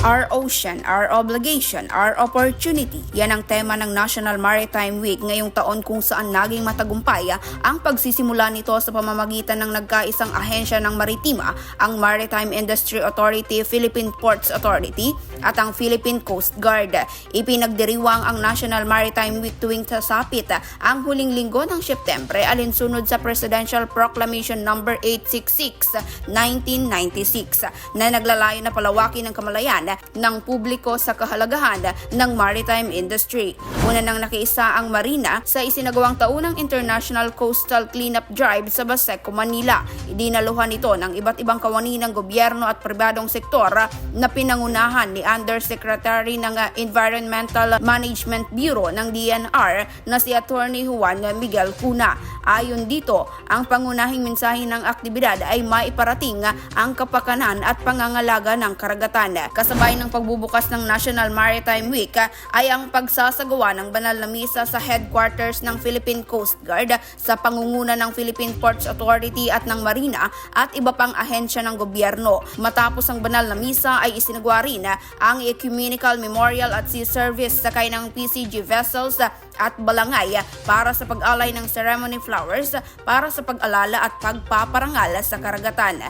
Our ocean, our obligation, our opportunity. Yan ang tema ng National Maritime Week ngayong taon kung saan naging matagumpay ang pagsisimula nito sa pamamagitan ng nagkaisang ahensya ng maritima, ang Maritime Industry Authority, Philippine Ports Authority at ang Philippine Coast Guard. Ipinagdiriwang ang National Maritime Week tuwing sasapit ang huling linggo ng Setyembre alinsunod sa Presidential Proclamation No. 866, 1996 na naglalayo na palawakin ang kamalayan ng publiko sa kahalagahan ng maritime industry. Una nang nakiisa ang Marina sa isinagawang taunang International Coastal Cleanup Drive sa Baseco, Manila. Idinaluhan ito ng iba't ibang kawani ng gobyerno at pribadong sektor na pinangunahan ni Undersecretary ng Environmental Management Bureau ng DNR na si Attorney Juan Miguel Cuna. Ayon dito, ang pangunahing mensahe ng aktibidad ay maiparating ang kapakanan at pangangalaga ng karagatan. Kasabay ng pagbubukas ng National Maritime Week ay ang pagsasagawa ng banal na misa sa headquarters ng Philippine Coast Guard sa pangunguna ng Philippine Ports Authority at ng Marina at iba pang ahensya ng gobyerno. Matapos ang banal na misa ay isinagawa rin ang Ecumenical Memorial at Sea Service sakay ng PCG vessels at balangay para sa pag-alay ng ceremony flowers para sa pag-alala at pagpaparangal sa karagatan.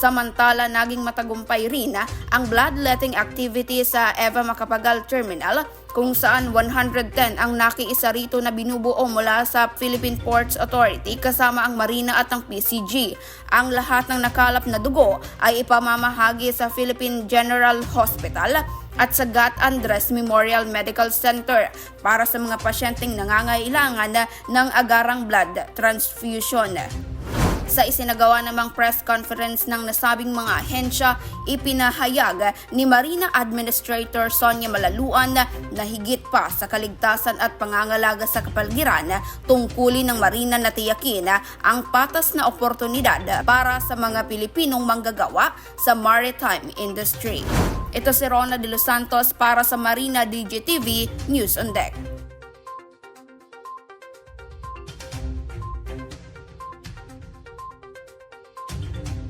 Samantala, naging matagumpay rin ang bloodletting activity sa Eva Macapagal Terminal kung saan 110 ang nakiisa rito na binubuo mula sa Philippine Ports Authority kasama ang Marina at ang PCG. Ang lahat ng nakalap na dugo ay ipamamahagi sa Philippine General Hospital at sa Gat Andres Memorial Medical Center para sa mga pasyenteng nangangailangan ng agarang blood transfusion. Sa isinagawa namang press conference ng nasabing mga ahensya, ipinahayag ni Marina Administrator Sonia Malaluan na higit pa sa kaligtasan at pangangalaga sa kapaligiran, tungkulin ng Marina na tiyakin ang patas na oportunidad para sa mga Pilipinong manggagawa sa maritime industry. Ito si Rona de los Santos para sa Marina DGTV News on Deck.